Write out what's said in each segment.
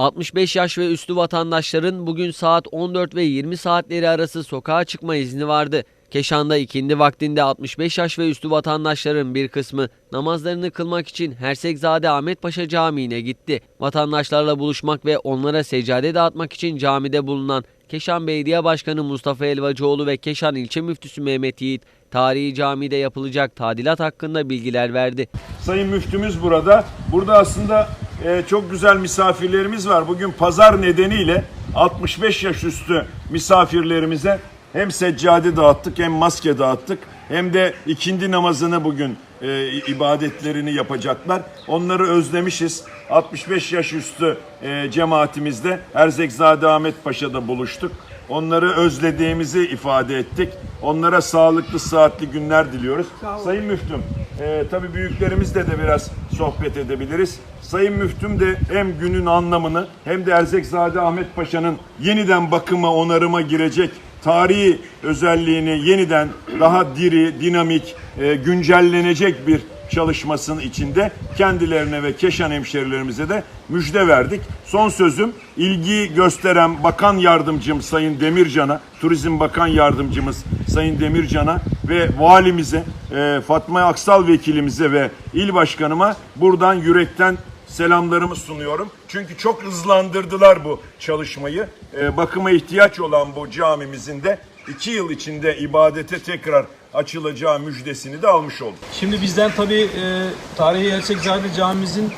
65 yaş ve üstü vatandaşların bugün saat 14 ve 20 saatleri arası sokağa çıkma izni vardı. Keşan'da ikindi vaktinde 65 yaş ve üstü vatandaşların bir kısmı namazlarını kılmak için Hersekzade Ahmet Paşa Camii'ne gitti. Vatandaşlarla buluşmak ve onlara seccade dağıtmak için camide bulunan Keşan Belediye Başkanı Mustafa Elvacıoğlu ve Keşan İlçe Müftüsü Mehmet Yiğit, tarihi camide yapılacak tadilat hakkında bilgiler verdi. Sayın Müftümüz burada. Burada aslında e, çok güzel misafirlerimiz var. Bugün pazar nedeniyle 65 yaş üstü misafirlerimize hem seccade dağıttık hem maske dağıttık. Hem de ikindi namazını bugün e, ibadetlerini yapacaklar. Onları özlemişiz. 65 yaş üstü e, cemaatimizde Erzekzade Ahmet Paşa'da buluştuk. Onları özlediğimizi ifade ettik. Onlara sağlıklı, sıhhatli günler diliyoruz. Sayın Müftüm, e, tabii büyüklerimizle de biraz sohbet edebiliriz. Sayın Müftüm de hem günün anlamını hem de Erzekzade Ahmet Paşa'nın yeniden bakıma, onarıma girecek tarihi özelliğini yeniden daha diri, dinamik, e, güncellenecek bir çalışmasının içinde kendilerine ve Keşan hemşerilerimize de müjde verdik. Son sözüm ilgi gösteren Bakan Yardımcım Sayın Demircan'a, Turizm Bakan Yardımcımız Sayın Demircan'a ve valimize, e, Fatma Aksal vekilimize ve il başkanıma buradan yürekten selamlarımı sunuyorum. Çünkü çok hızlandırdılar bu çalışmayı. Ee, bakıma ihtiyaç olan bu camimizin de iki yıl içinde ibadete tekrar açılacağı müjdesini de almış olduk. Şimdi bizden tabii e, Tarihi Ersekzade Camimizin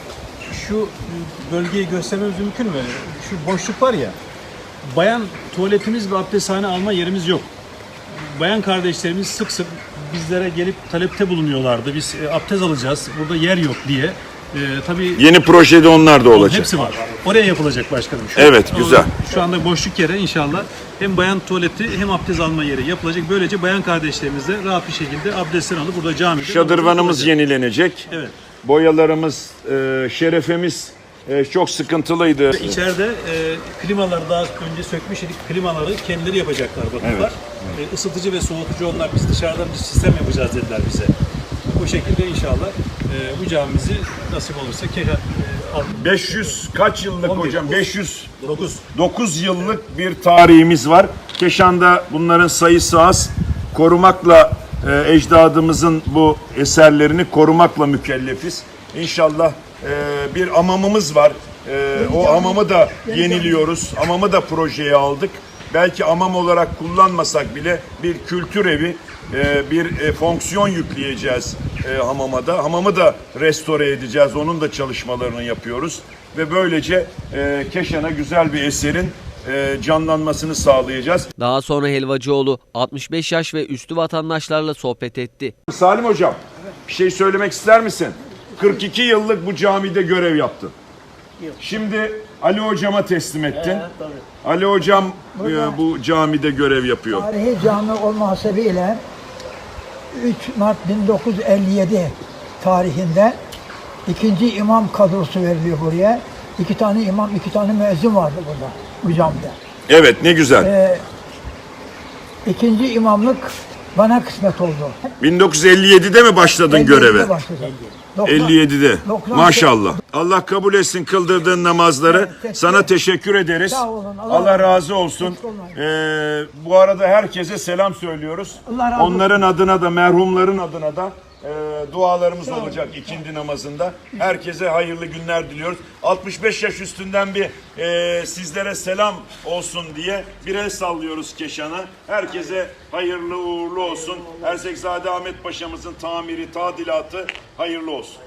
şu e, bölgeyi göstermemiz mümkün mü? Şu boşluk var ya, bayan tuvaletimiz ve abdesthane alma yerimiz yok. Bayan kardeşlerimiz sık sık bizlere gelip talepte bulunuyorlardı. Biz e, abdest alacağız, burada yer yok diye. E, tabii Yeni projede onlar da olacak. hepsi var. Oraya yapılacak başkanım. Şu, Evet, güzel. Şu anda boşluk yere inşallah hem bayan tuvaleti hem abdest alma yeri yapılacak. Böylece bayan kardeşlerimiz de rahat bir şekilde abdestlerini alıp burada camide Şadırvanımız yenilenecek. Evet. Boyalarımız, e, şerefemiz e, çok sıkıntılıydı. İçeride e, klimaları daha önce sökmüş idik. Klimaları kendileri yapacaklar bakımlar. E, ısıtıcı ve soğutucu onlar. Biz dışarıdan bir sistem yapacağız dediler bize. Bu şekilde inşallah e, bu camimizi nasip olursa Keşan e, al- 500 kaç yıllık 11. hocam? 500 9 9 yıllık bir tarihimiz var. Keşan'da bunların sayısı az. Korumakla e, ecdadımızın bu eserlerini korumakla mükellefiz. İnşallah e, bir amamımız var. E, o amamı da yeniliyoruz. Amamı da projeye aldık. Belki amam olarak kullanmasak bile bir kültür evi, e, bir e, fonksiyon yükleyeceğiz e, hamama da. Hamamı da restore edeceğiz. Onun da çalışmalarını yapıyoruz. Ve böylece e, Keşan'a güzel bir eserin canlanmasını sağlayacağız. Daha sonra Helvacıoğlu 65 yaş ve üstü vatandaşlarla sohbet etti. Salim Hocam bir şey söylemek ister misin? 42 yıllık bu camide görev yaptın. Şimdi Ali Hocam'a teslim ettin. Ali Hocam e, bu camide görev yapıyor. Tarihi cami olma hasebiyle 3 Mart 1957 tarihinde ikinci imam kadrosu veriliyor buraya. İki tane imam, iki tane müezzin vardı burada, bu camide. Evet ne güzel. Ee, ikinci imamlık bana kısmet oldu. 1957'de mi başladın 57'de göreve? başladım. Doksan- 57'de. doksan- Maşallah. Allah kabul etsin kıldırdığın namazları. Evet, Sana teşekkür ederiz. Sağ olun, Allah Allah razı olsun. Eksik olmayın. Ee, bu arada herkese selam söylüyoruz. Allah razı. Onların adına da merhumların adına da e, dualarımız olacak ikindi namazında. Herkese hayırlı günler diliyoruz. 65 yaş üstünden bir e, sizlere selam olsun diye bir el sallıyoruz Keşan'a. Herkese hayırlı uğurlu olsun. Ersekzade Ahmet Paşa'mızın tamiri, tadilatı hayırlı olsun.